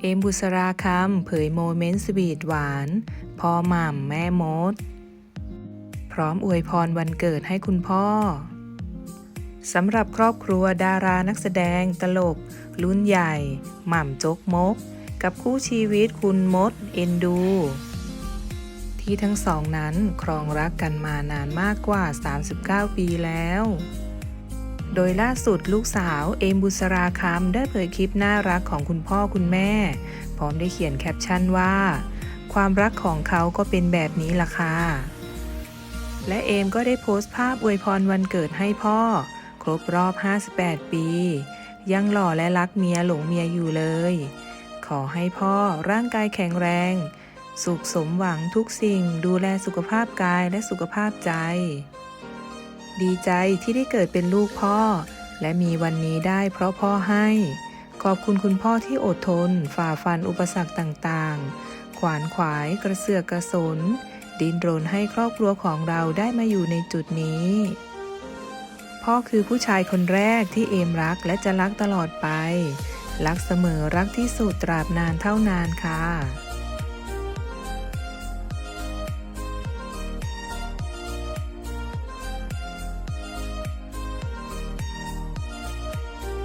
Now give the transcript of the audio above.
เอมบุษราคำเผยโมเมนต์สวีทหวานพ่อหม่ำแม่มด พร้อมอวยพรวันเกิดให้คุณพ่อสำหรับครอบครัวดารานักแสดงตลก รุ่นใหญ่ หม่ำจกมก กับคู่ชีวิตคุณมด เอ็นดู ที่ทั้งสองนั้นครองรักกันมานานมากกว่า 39 ปีแล้ว โดยล่าสุดลูกสาวเอมบุษราคำได้เผยคลิปน่ารักของคุณพ่อคุณแม่ พร้อมได้เขียนแคปชั่นว่า ความรักของเขาก็เป็นแบบนี้ล่ะค่ะ และเอมก็ได้โพสต์ภาพอวยพรวันเกิดให้พ่อ ครบรอบ 58 ปี ยังหล่อและรักเมียหลงเมียอยู่เลย ขอให้พ่อร่างกายแข็งแรง สุขสมหวังทุกสิ่ง ดูแลสุขภาพกายและสุขภาพใจ ดีใจที่ได้เกิดเป็นลูกพ่อ และมีวันนี้ได้เพราะพ่อให้ ขอบคุณคุณพ่อที่อดทน ฝ่าฟันอุปสรรคต่างๆ ขวานขวายกระเสือกกระสน ดินรนให้ครอบครัวของเราได้มาอยู่ในจุดนี้ พ่อคือผู้ชายคนแรกที่เอมรักและจะรักตลอดไป รักเสมอรักที่สุดตราบนานเท่านานค่ะ